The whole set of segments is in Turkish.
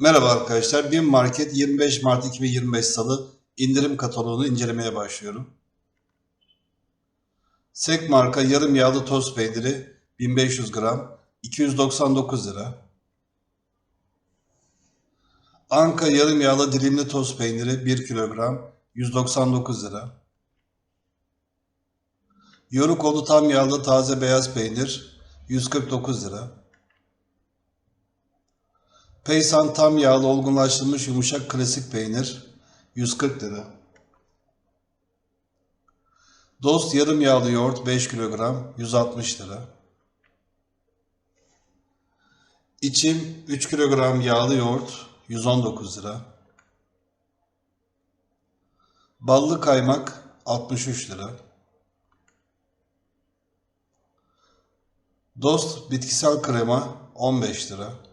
Merhaba arkadaşlar. BİM Market 25 Mart 2025 Salı indirim kataloğunu incelemeye başlıyorum. Sek marka yarım yağlı toz peyniri 1500 gram 299 lira. Anka yarım yağlı dilimli toz peyniri 1 kilogram 199 lira. Yorukoğlu tam yağlı taze beyaz peynir 149 lira. Peysan tam yağlı olgunlaştırılmış yumuşak klasik peynir 140 lira. Dost yarım yağlı yoğurt 5 kilogram 160 lira. İçim 3 kilogram yağlı yoğurt 119 lira. Ballı kaymak 63 lira. Dost bitkisel krema 15 lira.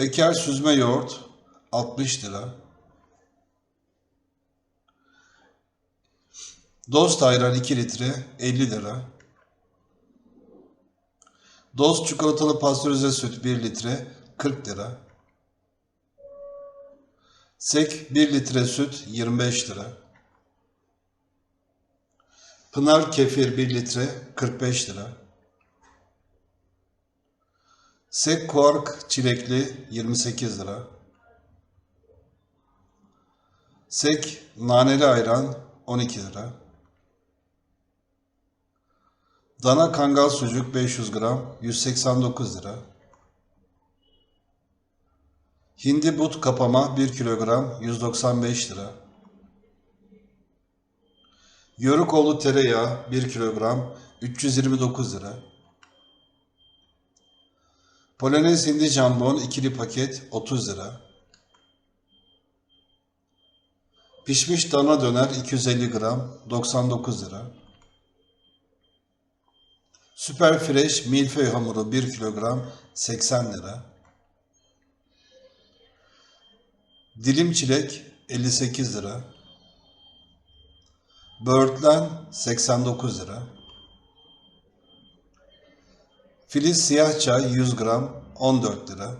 Eker süzme yoğurt 60 lira. Dost ayran 2 litre 50 lira. Dost çikolatalı pastörize süt 1 litre 40 lira. Sek 1 litre süt 25 lira. Pınar kefir 1 litre 45 lira. Sek kuark çilekli 28 lira. Sek naneli ayran 12 lira. Dana kangal sucuk 500 gram 189 lira. Hindi but kapama 1 kilogram 195 lira. Yörükoğlu tereyağı 1 kilogram 329 lira. Polonez hindi jambon ikili paket 30 lira. Pişmiş dana döner 250 gram 99 lira. Süper fresh milföy hamuru 1 kilogram 80 lira. Dilim çilek 58 lira. Böğürtlen 89 lira. Filiz siyah çay 100 gram 14 lira.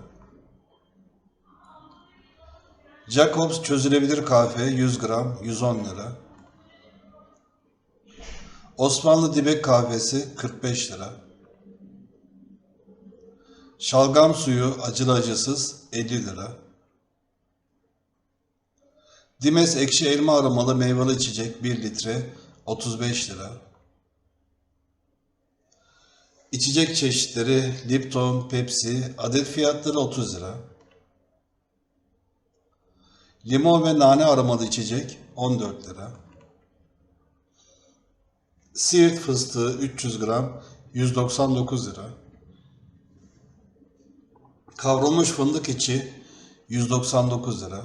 Jacobs çözülebilir kahve 100 gram 110 lira. Osmanlı dibek kahvesi 45 lira. Şalgam suyu acılı acısız 50 lira. Dimes ekşi elma aromalı meyveli içecek 1 litre 35 lira. İçecek çeşitleri Lipton, Pepsi, adet fiyatları 30 lira. Limon ve nane aromalı içecek 14 lira. Siirt fıstığı 300 gram 199 lira. Kavrulmuş fındık içi 199 lira.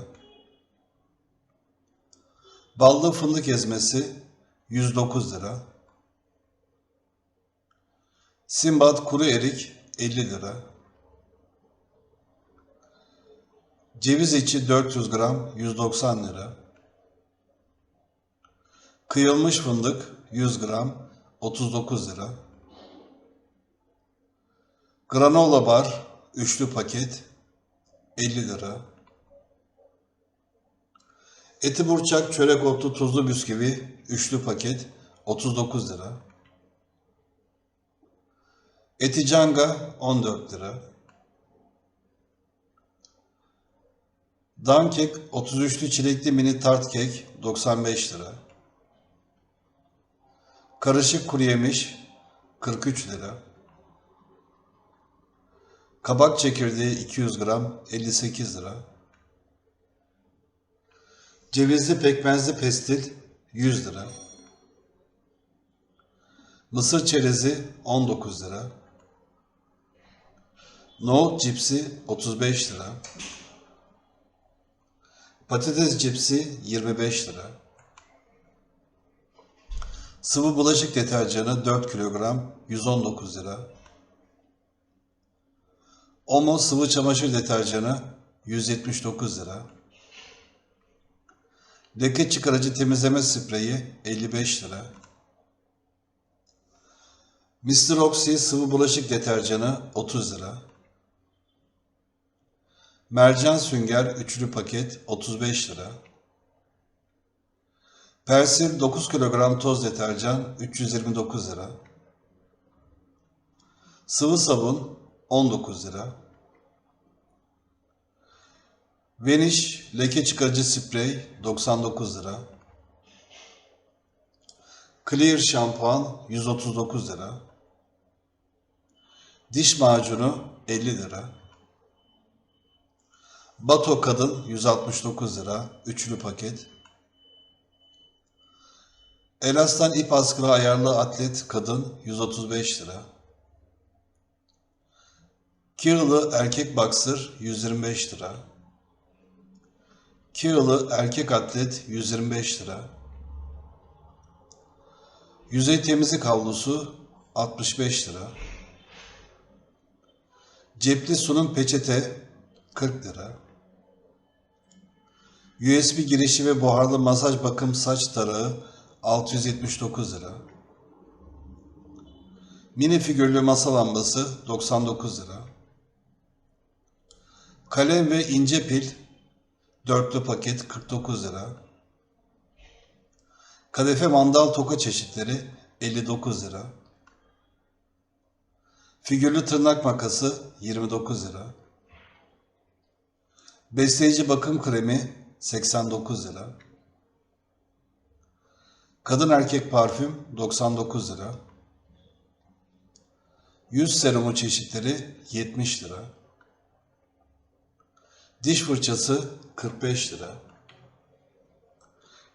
Ballı fındık ezmesi 109 lira. Simbat kuru erik 50 lira. Ceviz içi 400 gram 190 lira. Kıyılmış fındık 100 gram 39 lira. Granola bar üçlü paket 50 lira. Eti burçak çörek otlu tuzlu bisküvi üçlü paket 39 lira. Eti canga 14 lira. Dankek 33'lü çilekli mini tart kek 95 lira. Karışık kuru yemiş 43 lira. Kabak çekirdeği 200 gram 58 lira. Cevizli pekmezli pestil 100 lira. Mısır çerezi 19 lira. Nohut cipsi 35 lira. Patates cipsi 25 lira. Sıvı bulaşık deterjanı 4 kilogram 119 lira. Omo sıvı çamaşır deterjanı 179 lira. Leke çıkarıcı temizleme spreyi 55 lira. Mr. Oxy sıvı bulaşık deterjanı 30 lira. Mercan sünger üçlü paket 35 lira. Persil 9 kilogram toz deterjan 329 lira. Sıvı sabun 19 lira. Vanish leke çıkarıcı sprey 99 lira. Clear şampuan 139 lira. Diş macunu 50 lira. Bato kadın 169 lira. Üçlü paket. Elastan ip askılı ayarlı atlet kadın 135 lira. Kirlı erkek boxer 125 lira. Kirlı erkek atlet 125 lira. Yüzey temizlik havlusu 65 lira. Cepli sunum peçete 40 lira. USB girişi ve buharlı masaj bakım saç tarağı 679 lira. Mini figürlü masa lambası 99 lira. Kalem ve ince pil dörtlü paket 49 lira. Kadife mandal toka çeşitleri 59 lira. Figürlü tırnak makası 29 lira. Besleyici bakım kremi 89 lira. Kadın erkek parfüm 99 lira. Yüz serumu çeşitleri 70 lira. Diş fırçası 45 lira.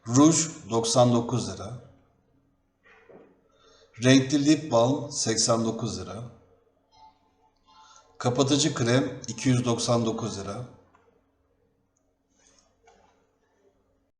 Ruj 99 lira. Renkli lip balm 89 lira. Kapatıcı krem 299 lira.